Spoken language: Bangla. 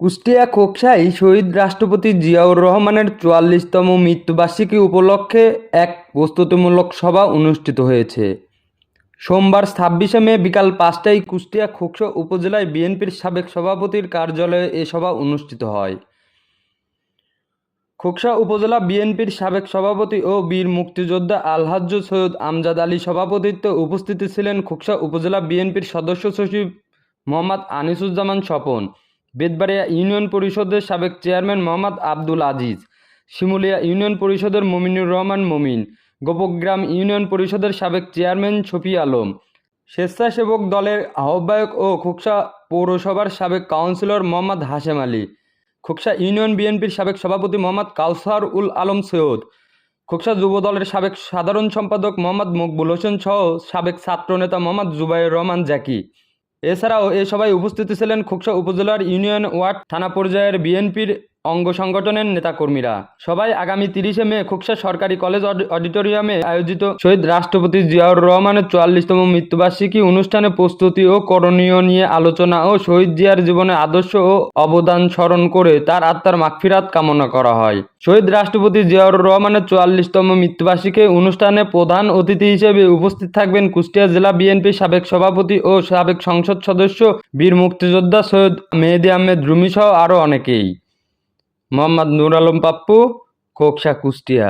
কুষ্টিয়া খোকসাই শহীদ রাষ্ট্রপতি জিয়াউর রহমানের চুয়াল্লিশতম মৃত্যুবার্ষিকী উপলক্ষে এক প্রস্তুতিমূলক সভা অনুষ্ঠিত হয়েছে। সোমবার ছাব্বিশে মে বিকাল পাঁচটায় কুষ্টিয়া খোকসা উপজেলায় বিএনপির সাবেক সভাপতির কার্যালয়ে এ সভা অনুষ্ঠিত হয়। খোকসা উপজেলা বিএনপির সাবেক সভাপতি ও বীর মুক্তিযোদ্ধা আলহাজ্জ সৈয়দ আমজাদ আলী সভাপতিত্বে উপস্থিত ছিলেন খোকসা উপজেলা বিএনপির সদস্য সচিব মোহাম্মদ আনিসুজ্জামান স্বপন। বেদবাড়িয়া ইউনিয়ন পরিষদের সাবেক চেয়ারম্যান মোহাম্মদ আব্দুল আজিজ, শিমুলিয়া ইউনিয়ন পরিষদের মমিনুর রহমান মমিন গোপগ্রাম ইউনিয়ন পরিষদের সাবেক চেয়ারম্যান শফি আলম, স্বেচ্ছাসেবক দলের আহ্বায়ক ও খোকসা পৌরসভার সাবেক কাউন্সিলর মোহাম্মদ হাশেম আলী, খোকসা ইউনিয়ন বিএনপির সাবেক সভাপতি মোহাম্মদ কাউসার উল আলম সৈয়দ, খোকসা যুব দলের সাবেক সাধারণ সম্পাদক মোহাম্মদ মকবুল হোসেন সহ সাবেক ছাত্রনেতা মোহাম্মদ জুবাইর রহমান জাকি। এছাড়াও এ সভায় উপস্থিত ছিলেন খোকসা উপজেলার ইউনিয়ন ওয়ার্ড থানা পর্যায়ের বিএনপির অঙ্গ সংগঠনের নেতাকর্মীরা। সবাই আগামী তিরিশে মে খোকসা সরকারি কলেজ অডি- অডিটোরিয়ামে আয়োজিত শহীদ রাষ্ট্রপতি জিয়াউর রহমানের চুয়াল্লিশতম মৃত্যুবার্ষিকী অনুষ্ঠানে প্রস্তুতি ও করণীয় নিয়ে আলোচনা ও শহীদ জিয়ার জীবনে আদর্শ ও অবদান স্মরণ করে তার আত্মার মাগফিরাত কামনা করা হয়। শহীদ রাষ্ট্রপতি জিয়াউর রহমানের চুয়াল্লিশতম মৃত্যুবার্ষিকী অনুষ্ঠানে প্রধান অতিথি হিসেবে উপস্থিত থাকবেন কুষ্টিয়া জেলা বিএনপি সাবেক সভাপতি ও সাবেক সংসদ সদস্য বীর মুক্তিযোদ্ধা সৈয়দ মেহেদি আহমেদ রুমি সহ আরও অনেকেই। মোহাম্মদ নুর আলম পাপ্পু কোকসা কুষ্টিয়া।